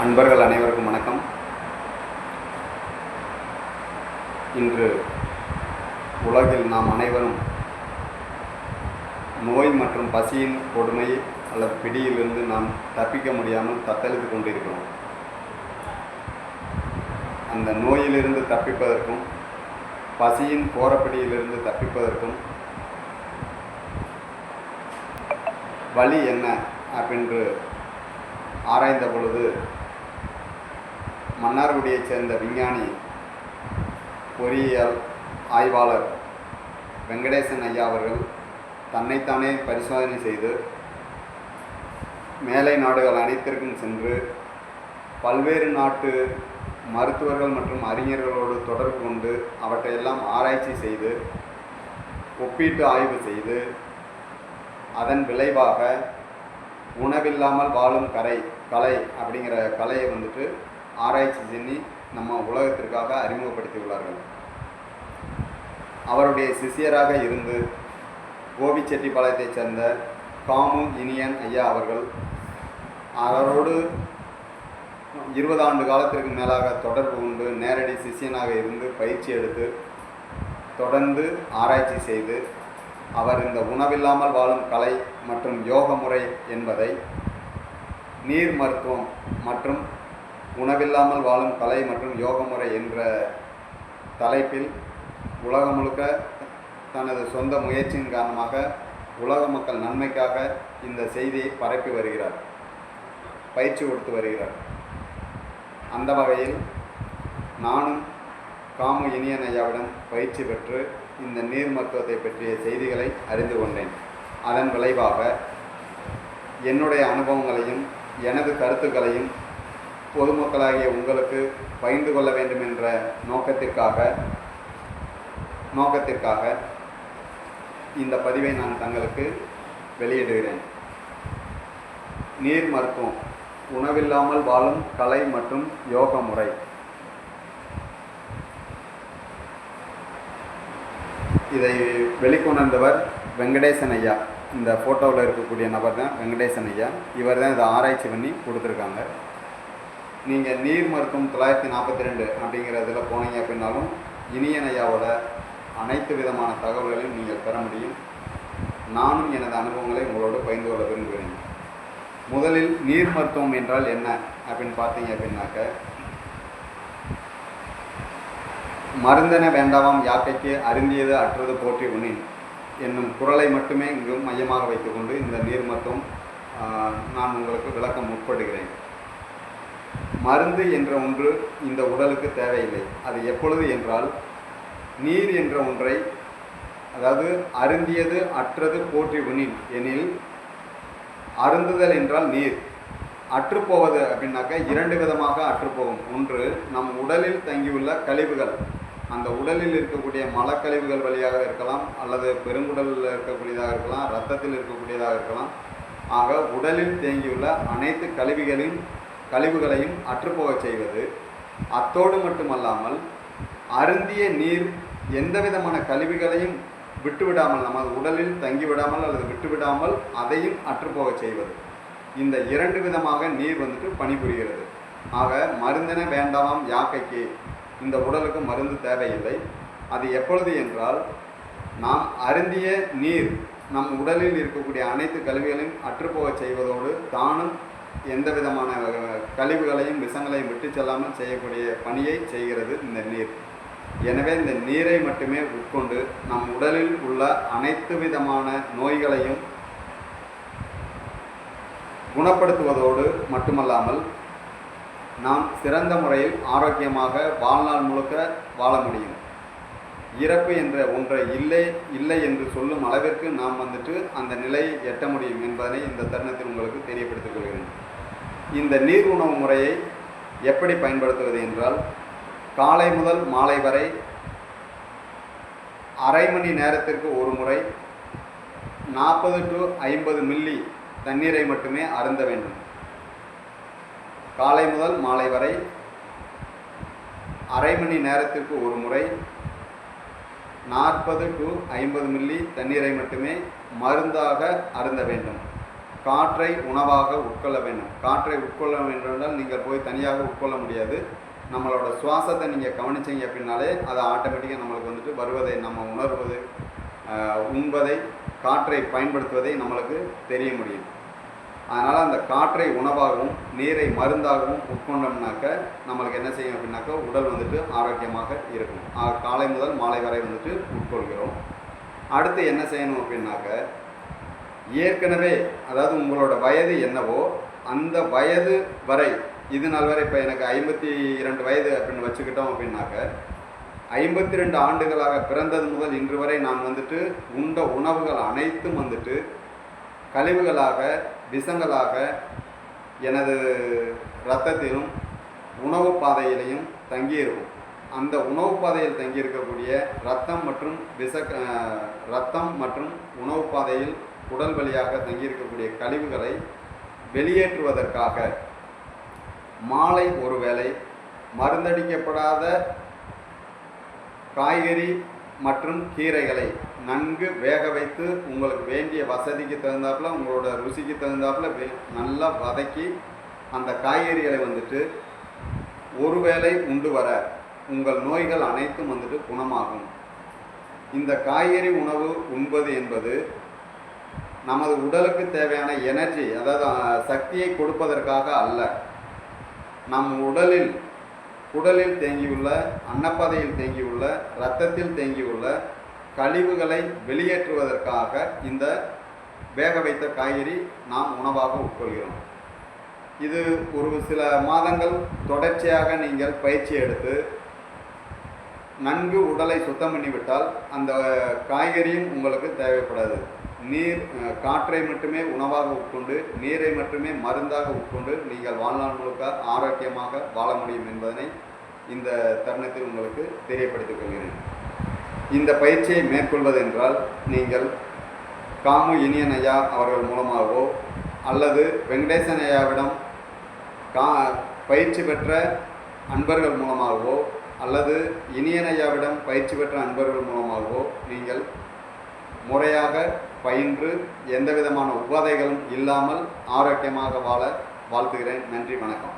அன்பர்கள் அனைவருக்கும் வணக்கம். இன்று உலகில் நாம் அனைவரும் நோய் மற்றும் பசியின் கொடுமை அல்லது பிடியிலிருந்து நாம் தப்பிக்க முடியாமல் தத்தளித்து கொண்டிருக்கிறோம். அந்த நோயிலிருந்து தப்பிப்பதற்கும் பசியின் கோரப்பிடியிலிருந்து தப்பிப்பதற்கும் வழி என்ன? அப்படின்று ஆராய்ந்த பொழுது மன்னார்குடியைச் சேர்ந்த விஞ்ஞானி பொறியியல் ஆய்வாளர் வெங்கடேசன் ஐயா அவர்கள் தன்னைத்தானே பரிசோதனை செய்து மேலை நாடுகள் அனைத்திற்கும் சென்று பல்வேறு நாட்டு மருத்துவர்கள் மற்றும் அறிஞர்களோடு தொடர்பு கொண்டு அவற்றையெல்லாம் ஆராய்ச்சி செய்து ஒப்பீட்டு ஆய்வு செய்து அதன் விளைவாக உணவில்லாமல் வாழும் கரை கலை அப்படிங்கிற கலையை வந்துட்டு ஆராய்ச்சி செஞ்சு நம்ம உலகத்திற்காக அறிமுகப்படுத்தியுள்ளார்கள் அவருடைய சிஷியராக இருந்து கோபிச்செட்டிப்பாளையத்தைச் சேர்ந்த காமு இனியன் ஐயா அவர்கள் அவரோடு இருபது ஆண்டு காலத்திற்கு மேலாக தொடர்பு கொண்டு நேரடி சிஷியனாக இருந்து பயிற்சி எடுத்து தொடர்ந்து ஆராய்ச்சி செய்து அவர் இந்த உணவில்லாமல் வாழும் கலை மற்றும் யோக முறை என்பதை நீர் மருத்துவம் மற்றும் உணவில்லாமல் வாழும் கலை மற்றும் யோக முறை என்ற தலைப்பில் உலகம் முழுக்க தனது சொந்த முயற்சியின் காரணமாக உலக மக்கள் நன்மைக்காக இந்த செய்தியை பரப்பி வருகிறார் பயிற்சி கொடுத்து வருகிறார். அந்த வகையில் நானும் காமு இனியன் ஐயாவிடம் பயிற்சி பெற்று இந்த நீர் மருத்துவத்தை பற்றிய செய்திகளை அறிந்து கொண்டேன். அதன் விளைவாக என்னுடைய அனுபவங்களையும் எனது கருத்துக்களையும் பொதுமக்களாகிய உங்களுக்கு பகிர்ந்து கொள்ள வேண்டும் என்ற நோக்கத்திற்காக நோக்கத்திற்காக இந்த பதிவை நான் தங்களுக்கு வெளியிடுகிறேன். நீர் மருத்துவம் உணவில்லாமல் வாழும் கலை மற்றும் யோக முறை. இதை வெளிக்கொணர்ந்தவர் வெங்கடேசன் ஐயா. இந்த ஃபோட்டோவில் இருக்கக்கூடிய நபர் தான் வெங்கடேசன் ஐயா. இவர் தான் இதை ஆராய்ச்சி பண்ணி கொடுத்துருக்காங்க. நீங்கள் நீர் மருத்துவம் தொள்ளாயிரத்தி நாற்பத்தி ரெண்டு அப்படிங்கிறதில் போனீங்க அப்படின்னாலும் இனியனையாவோட அனைத்து விதமான தகவல்களையும் நீங்கள் பெற முடியும். நானும் எனது அனுபவங்களை உங்களோடு பகிர்ந்து கொள்ள விரும்புகிறேன். முதலில் நீர் மருத்துவம் என்றால் என்ன அப்படின்னு பார்த்தீங்க அப்படின்னாக்க மருந்தென வேண்டாவாம் யாக்கைக்கு அருந்தியது அற்றது போற்றி உணின் என்னும் குரலை மட்டுமே இங்கு மையமாக வைத்துக்கொண்டு இந்த நீர் மருத்துவம் நான் உங்களுக்கு விளக்கம் முற்படுகிறேன் மருந்து என்ற ஒன்று இந்த உடலுக்கு தேவையில்லை. அது எப்பொழுது என்றால் நீர் என்ற ஒன்றை அதாவது அருந்தியது அற்றது போற்றி உனின் எனில் அருந்துதல் என்றால் நீர். அற்றுப்போவது அப்படின்னாக்கா இரண்டு விதமாக அற்றுப்போகும். ஒன்று நம் உடலில் தங்கியுள்ள கழிவுகள். அந்த உடலில் இருக்கக்கூடிய மலக்கழிவுகள் வழியாக இருக்கலாம் அல்லது பெருங்குடலில் இருக்கக்கூடியதாக இருக்கலாம் இரத்தத்தில் இருக்கக்கூடியதாக இருக்கலாம். ஆக உடலில் தேங்கியுள்ள அனைத்து கழிவுகளின் கழிவுகளையும் அற்றுப்போகச் செய்வது. அத்தோடு மட்டுமல்லாமல் அருந்திய நீர் எந்த விதமான கழிவுகளையும் விட்டுவிடாமல் நமது உடலில் தங்கிவிடாமல் அல்லது விட்டுவிடாமல் அதையும் அற்றுப்போகச் செய்வது. இந்த இரண்டு விதமாக நீர் வந்துட்டு பணிபுரிகிறது. ஆக மருந்தென வேண்டாமாம் யாக்கைக்கு. இந்த உடலுக்கு மருந்து தேவையில்லை. அது எப்பொழுது என்றால் நாம் அருந்திய நீர் நம் உடலில் இருக்கக்கூடிய அனைத்து கழிவுகளையும் அற்றுப்போகச் செய்வதோடு தானும் எந்த விதமான கழிவுகளையும் விஷங்களையும் விட்டு செல்லாமல் செய்யக்கூடிய பணியை செய்கிறது இந்த நீர். எனவே இந்த நீரை மட்டுமே உட்கொண்டு நம் உடலில் உள்ள அனைத்து விதமான நோய்களையும் குணப்படுத்துவதோடு மட்டுமல்லாமல் நாம் சிறந்த முறையில் ஆரோக்கியமாக வாழ்நாள் முழுக்க வாழ முடியும். இறப்பு என்ற ஒன்றை இல்லை இல்லை என்று சொல்லும் அளவிற்கு நாம் வந்துட்டு அந்த நிலையை எட்ட முடியும் என்பதனை இந்த தருணத்தில் உங்களுக்கு தெரியும் இந்த நீர் உணவு முறையை எப்படி பயன்படுத்துவது என்றால் காலை முதல் மாலை வரை அரை மணி நேரத்திற்கு ஒரு முறை நாற்பது டு ஐம்பது மில்லி தண்ணீரை மட்டுமே அருந்த வேண்டும். காலை முதல் மாலை வரை அரை மணி நேரத்திற்கு ஒரு முறை நாற்பது டு ஐம்பது மில்லி தண்ணீரை மட்டுமே மருந்தாக அருந்த வேண்டும். காற்றை உணவாக உட்கொள்ள வேண்டும். காற்றை உட்கொள்ள வேண்டும் என்றால் நீங்கள் போய் தனியாக உட்கொள்ள முடியாது. நம்மளோட சுவாசத்தை நீங்கள் கவனிச்சீங்க அப்படின்னாலே அது ஆட்டோமேட்டிக்காக நம்மளுக்கு வந்துட்டு வருவதை நம்ம உணர்வது உண்பதை காற்றை பயன்படுத்துவதை நம்மளுக்கு தெரிய முடியும். அதனால் அந்த காற்றை உணவாகவும் நீரை மருந்தாகவும் உட்கொண்டோம்னாக்க நம்மளுக்கு என்ன செய்யும் அப்படின்னாக்கா உடல் வந்துட்டு ஆரோக்கியமாக இருக்கும். காலை முதல் மாலை வரை வந்துட்டு உட்கொள்கிறோம். அடுத்து என்ன செய்யணும் அப்படின்னாக்க ஏற்கனவே அதாவது உங்களோட வயது என்னவோ அந்த வயது வரை இது நாள் வரை இப்போ எனக்கு ஐம்பத்தி இரண்டு வயது அப்படின்னு வச்சுக்கிட்டோம் அப்படின்னாக்க ஐம்பத்தி ரெண்டு ஆண்டுகளாக பிறந்தது முதல் இன்று வரை நான் வந்துட்டு உண்ட உணவுகள் அனைத்தும் வந்துட்டு கழிவுகளாக விஷங்களாக எனது இரத்தத்திலும் உணவு பாதையிலையும் தங்கியிருக்கும். அந்த உணவு பாதையில் தங்கியிருக்கக்கூடிய ரத்தம் மற்றும் விஷ ரத்தம் மற்றும் உணவு பாதையில் உடல் வழியாக தங்கியிருக்கக்கூடிய கழிவுகளை வெளியேற்றுவதற்காக மாலை ஒருவேளை மருந்தடிக்கப்படாத காய்கறி மற்றும் கீரைகளை நன்கு வேக வைத்து உங்களுக்கு வேண்டிய வசதிக்கு தகுந்தாப்புல உங்களோட ருசிக்கு தகுந்தாப்புல நல்லா வதக்கி அந்த காய்கறிகளை வந்துட்டு ஒருவேளை உண்டு வர உங்கள் நோய்கள் அனைத்தும் வந்துட்டு குணமாகும். இந்த காய்கறி உணவு உண்பது என்பது நமது உடலுக்கு தேவையான எனர்ஜி அதாவது சக்தியை கொடுப்பதற்காக அல்ல. நம் உடலில் குடலில் தேங்கியுள்ள அன்னப்பதையில் தேங்கியுள்ள இரத்தத்தில் தேங்கியுள்ள கழிவுகளை வெளியேற்றுவதற்காக இந்த வேக வைத்த காய்கறி நாம் உணவாக உட்கொள்கிறோம். இது ஒரு சில மாதங்கள் தொடர்ச்சியாக நீங்கள் பயிற்சி எடுத்து நன்கு உடலை சுத்தம் பண்ணிவிட்டால் அந்த காய்கறியும் உங்களுக்கு தேவைப்படாது. நீர் காற்றை மட்டுமே உணவாக உட்கொண்டு நீரை மட்டுமே மருந்தாக உட்கொண்டு நீங்கள் வாழ்நாள் முழுக்க ஆரோக்கியமாக வாழ முடியும் என்பதனை இந்த தருணத்தில் உங்களுக்கு தெரியப்படுத்திக் கொள்கிறேன். இந்த பயிற்சியை மேற்கொள்வதென்றால் நீங்கள் காமு இனியன் ஐயா அவர்கள் மூலமாகவோ அல்லது வெங்கடேசன் ஐயாவிடம் கா பயிற்சி பெற்ற அன்பர்கள் மூலமாகவோ அல்லது இனியனையாவிடம் பயிற்சி பெற்ற அன்பர்கள் மூலமாகவோ நீங்கள் முறையாக பயின்று எந்த விதமான உபாதைகளும் இல்லாமல் ஆரோக்கியமாக வாழ வாழ்த்துகிறேன். நன்றி வணக்கம்.